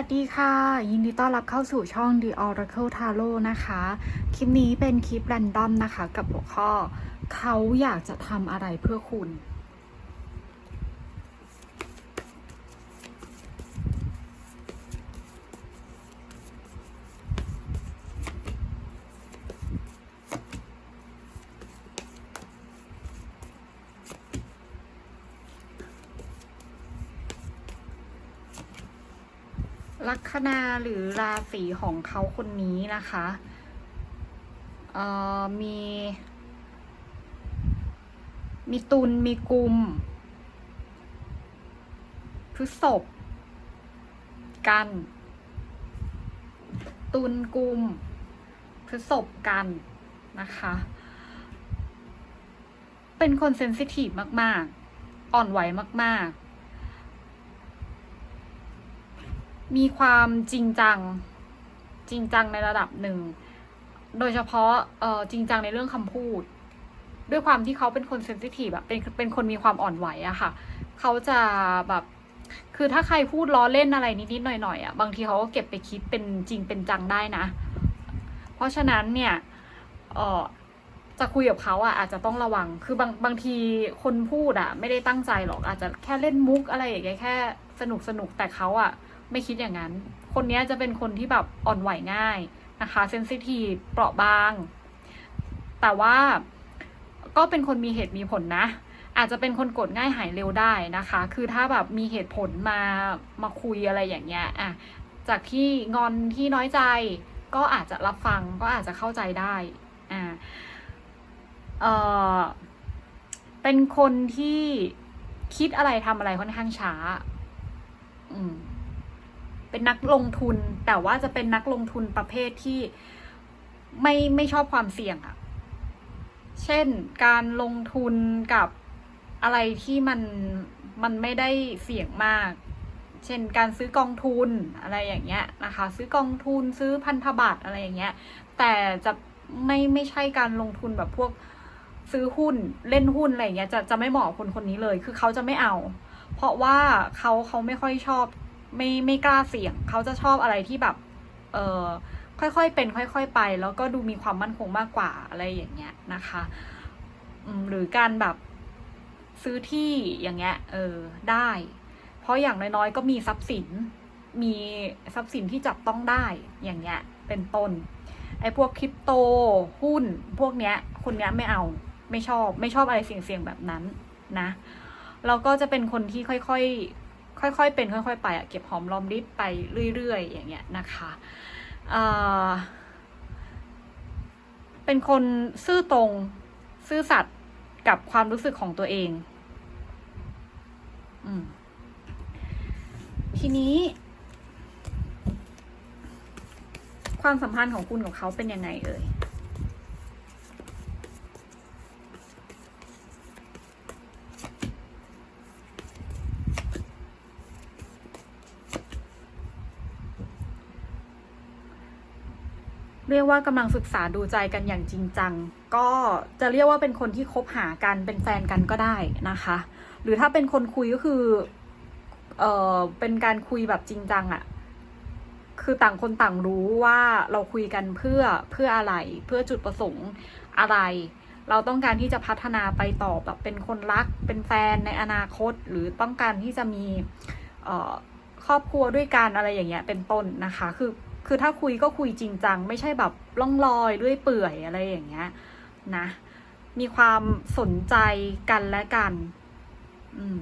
วัสดีค่ะ ยินดีต้อนรับเข้าสู่ช่อง The Oracle Tarot นะคะ คลิปนี้เป็นคลิปแรนดอมนะคะ กับหัวข้อ เขาอยากจะทำอะไรเพื่อคุณ ลัคนาหรือราศีของเขาคนนี้นะคะเอ่อมี มีตุลมีกุมพฤษภกัน ตุลกุมพฤษภกันนะคะ เป็นคนเซนซิทีฟมาก ๆ อ่อนไหวมาก ๆ มีความจริงจัง จริงจังในระดับหนึ่ง โดยเฉพาะเอ่อจริงจังในเรื่องคำพูด ด้วยความที่เขาเป็นคนเซนซิทีฟแบบเป็นเป็นคนมีความอ่อนไหวอะค่ะ เขาจะแบบคือถ้าใครพูดล้อเล่นอะไรนิดๆหน่อยๆอะบางทีเขาก็เก็บไปคิดเป็นจริงเป็นจังได้นะ เพราะฉะนั้นเนี่ยเออจะคุยกับเขาอะอาจจะต้องระวัง คือบางบางทีคนพูดอะไม่ได้ตั้งใจหรอกอาจจะแค่เล่นมุกอะไรอย่างเงี้ยแค่ สนุกสนุกแต่เขาอะไม่คิดอย่างนั้น คนเนี้ยจะเป็นคนที่แบบอ่อนไหวง่ายนะคะเซนซิทีฟเปราะบาง แต่ว่าก็เป็นคนมีเหตุมีผลนะ อาจจะเป็นคนกรธง่ายหายเร็วได้นะคะ คือถ้าแบบมีเหตุผลมามาคุยอะไรอย่างเงี้ยอะจากที่งอนที่น้อยใจก็อาจจะรับฟังก็อาจจะเข้าใจได้อ่าเออเป็นคนที่คิดอะไรทำอะไรค่อนข้างช้า อืม เป็นนักลงทุน แต่ว่าจะเป็นนักลงทุนประเภทที่ไม่ไม่ชอบความเสี่ยงอะเช่นการลงทุนกับอะไรที่มันมันไม่ได้เสี่ยงมาก เช่นการซื้อกองทุนอะไรอย่างเงี้ยนะคะ ซื้อกองทุนซื้อพันธบัตรอะไรอย่างเงี้ย แต่จะไม่ไม่ใช่การลงทุนแบบพวกซื้อหุ้นเล่นหุ้นอะไรอย่างเงี้ยจะจะไม่เหมาะคนคนนี้เลย คือเขาจะไม่เอา เพราะว่าเขาเขาไม่ค่อยชอบ ไม่ไม่กล้าเสี่ยง เขาจะชอบอะไรที่แบบ เออค่อยๆเป็น ค่อยๆไป แล้วก็ดูมีความมั่นคงมากกว่าอะไรอย่างเงี้ยนะคะหรือการแบบซื้อที่อย่างเงี้ยเออได้ เพราะอย่างน้อยๆก็มีทรัพย์สิน มีทรัพย์สินที่จับต้องได้อย่างเงี้ยเป็นต้นไอ้พวกคริปโตหุ้น พวกเนี้ยคนเนี้ยไม่เอาไม่ชอบ ไม่ชอบอะไรเสี่ยงๆแบบนั้นนะ แล้วก็จะเป็นคนที่ค่อยๆ ค่อยๆ เป็นค่อยๆ ไปอะเก็บหอมรอมริบไปเรื่อยๆ อย่างเงี้ยนะคะเอ่อเป็นคนซื่อตรง ซื่อสัตย์กับความรู้สึกของตัวเองอืมทีนี้ ความสัมพันธ์ของคุณกับเขาเป็นยังไงเอ่ย เรียกว่ากำลังศึกษาดูใจกันอย่างจริงจัง ก็จะเรียกว่าเป็นคนที่คบหากันเป็นแฟนกันก็ได้นะคะ หรือถ้าเป็นคนคุยก็คือเออเป็นการคุยแบบจริงจังอะคือต่างคนต่างรู้ว่าเราคุยกันเพื่อเพื่ออะไร เพื่อจุดประสงค์อะไร เราต้องการที่จะพัฒนาไปต่อแบบเป็นคนรัก เป็นแฟนในอนาคต หรือต้องการที่จะมีเอ่อครอบครัวด้วยกันอะไรอย่างเงี้ยเป็นต้นนะคะ คือ คือถ้าคุยก็คุยจริงจัง ไม่ใช่แบบล่องลอยด้วยเปื่อยอะไรอย่างเงี้ยนะ มีความสนใจกันและกัน อืม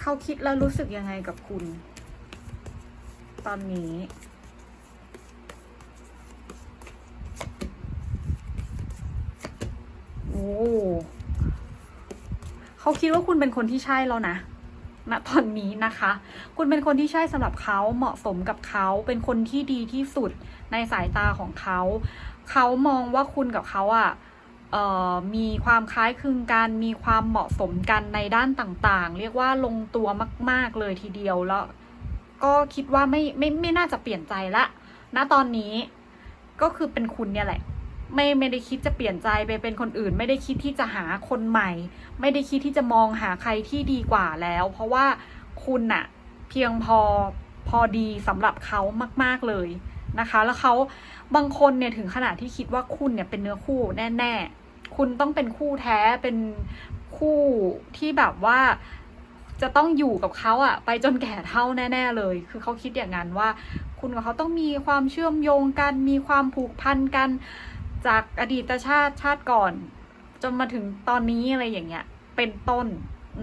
เขาคิดแล้วรู้สึกยังไงกับคุณ ตอนนี้โอ้เขาคิดว่าคุณเป็นคนที่ใช่แล้วนะ ณตอนนี้นะคะ คุณเป็นคนที่ใช่สำหรับเขาเหมาะสมกับเขาเป็นคนที่ดีที่สุดในสายตาของเขา เขามองว่าคุณกับเขาอะ่ะมีความคล้ายคลึงกัน มีความเหมาะสมกันในด้านต่างๆ เรียกว่าลงตัวมาก ๆเลยทีเดียวแล้วก็คิดว่าไม่ไม่ไม่น่าจะเปลี่ยนใจละณตอนนี้ก็คือเป็นคุณเนี่ยแหละ ไม่ไม่ได้คิดจะเปลี่ยนใจไปเป็นคนอื่น ไม่ได้คิดที่จะหาคนใหม่ ไม่ได้คิดที่จะมองหาใครที่ดีกว่าแล้ว เพราะว่าคุณน่ะเพียงพอพอดีสำหรับเขามาก ๆเลยนะคะ แล้วเขาบางคนเนี่ยถึงขนาดที่คิดว่าคุณเนี่ยเป็นเนื้อคู่แน่ ๆ คุณต้องเป็นคู่แท้เป็นคู่ที่แบบว่าจะต้องอยู่กับเขาอะไปจนแก่เท่าแน่ ๆ เลย คือเขาคิดอย่างนั้นว่า คุณกับเขาต้องมีความเชื่อมโยงกัน มีความผูกพันกัน จากอดีตชาติชาติก่อน จนมาถึงตอนนี้อะไรอย่างเงี้ย เป็นต้น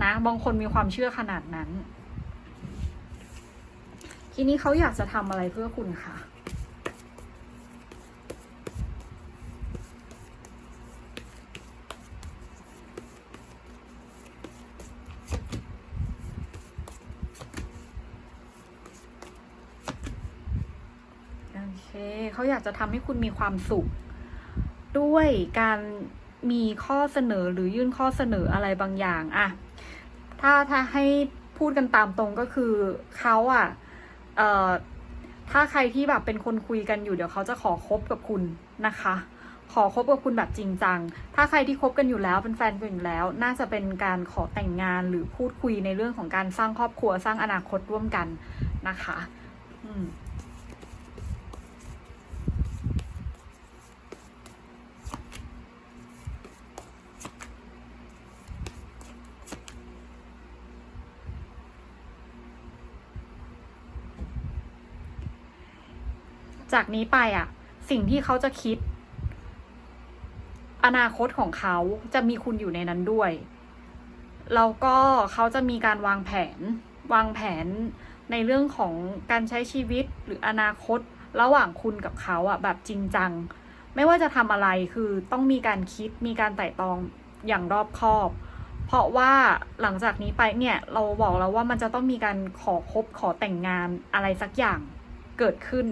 นะบางคนมีความเชื่อขนาดนั้น ทีนี้เขาอยากจะทำอะไรเพื่อคุณคะโอเคเขาอยากจะทำให้คุณมีความสุข ด้วยการมีข้อเสนอหรือยื่นข้อเสนออะไรบางอย่างอะถ้าถ้าให้พูดกันตามตรงก็คือเขาอะเอ่อถ้าใครที่แบบเป็นคนคุยกันอยู่เดี๋ยวเขาจะขอคบกับคุณนะคะ ขอคบกับคุณแบบจริงจัง ถ้าใครที่คบกันอยู่แล้วเป็นแฟนกันอยู่แล้ว น่าจะเป็นการขอแต่งงานหรือพูดคุยในเรื่องของการสร้างครอบครัวสร้างอนาคตร่วมกันนะคะ อืม จากนี้ไปอะ สิ่งที่เขาจะคิด อนาคตของเขาจะมีคุณอยู่ในนั้นด้วยแล้วก็เขาจะมีการวางแผน วางแผนในเรื่องของการใช้ชีวิตหรืออนาคตระหว่างคุณกับเขาอะ แบบจริงจัง ไม่ว่าจะทำอะไรคือต้องมีการคิดมีการไต่ตองอย่างรอบคอบ เพราะว่าหลังจากนี้ไปเนี่ยเราบอกแล้วว่ามันจะต้องมีการขอคบขอแต่งงานอะไรสักอย่างเกิดขึ้น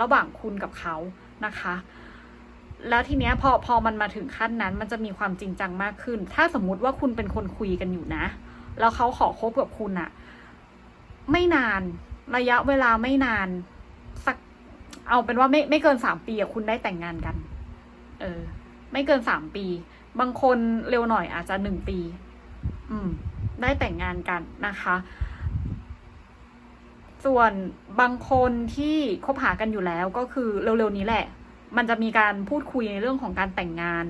ระหว่างคุณกับเขานะคะ แล้วทีเนี้ยพอพอมันมาถึงขั้นนั้นมันจะมีความจริงจังมากขึ้น ถ้าสมมุติว่าคุณเป็นคนคุยกันอยู่นะ แล้วเขาขอคบกับคุณอะไม่นานระยะเวลาไม่นานสักเอาเป็นว่าไม่ไม่เกินสามปีอะคุณได้แต่งงานกัน เออ ไม่เกินสามปี บางคนเร็วหน่อยอาจจะหนึ่งปี อืม ได้แต่งงานกันนะคะ ส่วนบางคนที่คบหากันอยู่แล้วก็คือเร็วๆนี้แหละ มันจะมีการพูดคุยในเรื่องของการแต่งงาน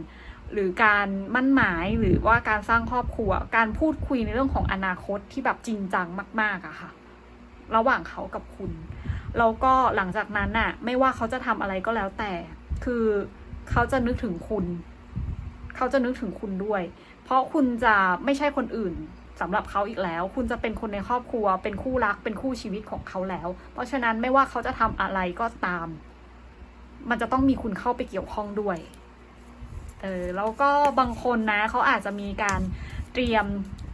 หรือการมั่นหมายหรือว่าการสร้างครอบครัว การพูดคุยในเรื่องของอนาคตที่แบบจริงจังมาก ๆอะค่ะ ระหว่างเขากับคุณ แล้วก็หลังจากนั้นน่ะ ไม่ว่าเขาจะทำอะไรก็แล้วแต่ คือเขาจะนึกถึงคุณ เขาจะนึกถึงคุณด้วย เพราะคุณจะไม่ใช่คนอื่น สำหรับเขาอีกแล้ว คุณจะเป็นคนในครอบครัว เป็นคู่รัก เป็นคู่ชีวิตของเขาแล้ว เพราะฉะนั้นไม่ว่าเขาจะทำอะไรก็ตาม มันจะต้องมีคุณเข้าไปเกี่ยวข้องด้วย เออแล้วก็บางคนนะเขาอาจจะมีการเตรียม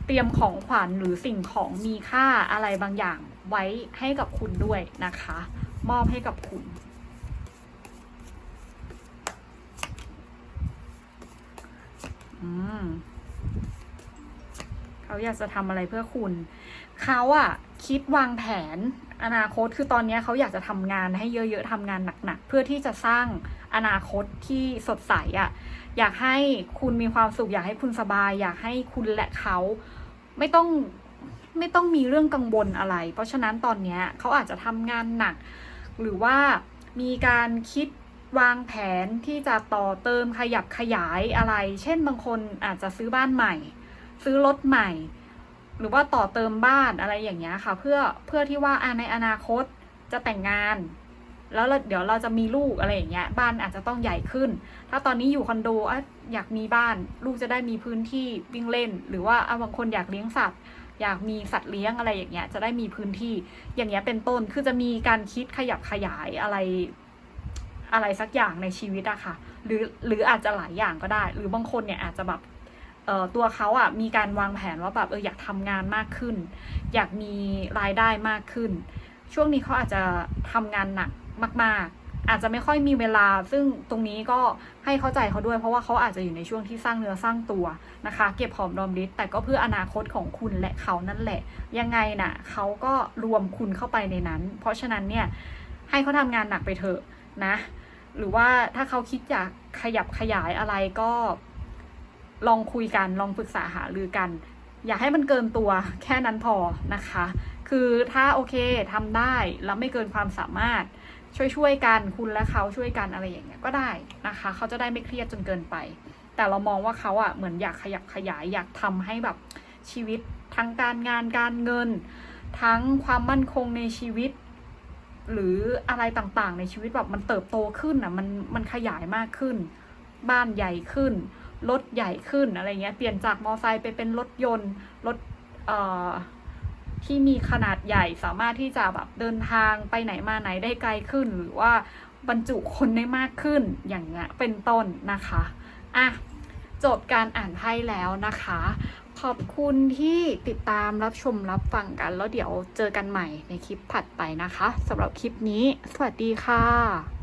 เตรียมของขวัญหรือสิ่งของมีค่าอะไรบางอย่างไว้ให้กับคุณด้วยนะคะ มอบให้กับคุณอืม เขาอยากจะทำอะไรเพื่อคุณ เขาอะคิดวางแผนอนาคตคือตอนนี้เขาอยากจะทำงานให้เยอะๆทำงานหนักๆ เพื่อที่จะสร้างอนาคตที่สดใสอะอยากให้คุณมีความสุข อยากให้คุณสบาย อยากให้คุณและเขาไม่ต้องไม่ต้องมีเรื่องกังวลอะไร เพราะฉะนั้นตอนนี้เขาอาจจะทำงานหนัก หรือว่ามีการคิดวางแผนที่จะต่อเติมขยับขยายอะไร เช่นบางคนอาจจะซื้อบ้านใหม่ ซื้อรถใหม่ หรือว่าต่อเติมบ้านอะไรอย่างเงี้ยค่ะ เพื่อเพื่อที่ว่าในอนาคตจะแต่งงาน แล้วเดี๋ยวเราจะมีลูกอะไรอย่างเงี้ยบ้านอาจจะต้องใหญ่ขึ้น ถ้าตอนนี้อยู่คอนโดอะอยากมีบ้าน ลูกจะได้มีพื้นที่วิ่งเล่น หรือว่าบางคนอยากเลี้ยงสัตว์อยากมีสัตว์เลี้ยงอะไรอย่างเงี้ยจะได้มีพื้นที่อย่างเงี้ยเป็นต้นคือจะมีการคิดขยับขยายอะไรอะไรสักอย่างในชีวิตอะค่ะ หรือหรืออาจจะหลายอย่างก็ได้ หรือบางคนเนี่ยอาจจะแบบ ตัวเขาอะมีการวางแผนว่าแบบเอออยากทำงานมากขึ้น อยากมีรายได้มากขึ้น ช่วงนี้เขาอาจจะทำงานหนักมาก ๆ อาจจะไม่ค่อยมีเวลา ซึ่งตรงนี้ก็ให้เข้าใจเขาด้วย เพราะว่าเขาอาจจะอยู่ในช่วงที่สร้างเนื้อสร้างตัวนะคะ เก็บหอมรอมริบแต่ก็เพื่ออนาคตของคุณและเขานั่นแหละ ยังไงน่ะเขาก็รวมคุณเข้าไปในนั้น เพราะฉะนั้นเนี่ยให้เขาทำงานหนักไปเถอะนะ หรือว่าถ้าเขาคิดอยากขยับขยายอะไรก็ ลองคุยกันลองปรึกษาหารือกัน อย่าให้มันเกินตัวแค่นั้นพอนะคะ คือถ้าโอเคทำได้แล้วไม่เกินความสามารถ ช่วยๆกันคุณและเขาช่วยกันอะไรอย่างเงี้ยก็ได้นะคะ เขาจะได้ไม่เครียดจนเกินไป แต่เรามองว่าเขาอะเหมือนอยากขยับขยายอยากทำให้แบบชีวิตทั้งการงานการเงิน ทั้งความมั่นคงในชีวิต หรืออะไรต่างๆ ในชีวิตแบบมันเติบโตขึ้นอะมันมันขยายมากขึ้น บ้านใหญ่ขึ้น รถใหญ่ขึ้นอะไรเงี้ย เปลี่ยนจากมอไซค์ไปเป็นรถยนต์ รถเอ่อที่มีขนาดใหญ่สามารถที่จะแบบเดินทางไปไหนมาไหนได้ไกลขึ้น หรือว่าบรรจุคนได้มากขึ้นอย่างเงี้ยเป็นต้นนะคะอะจบการอ่านไพ่แล้วนะคะ ขอบคุณที่ติดตามรับชมรับฟังกัน แล้วเดี๋ยวเจอกันใหม่ในคลิปถัดไปนะคะสำหรับคลิปนี้ สวัสดีค่ะ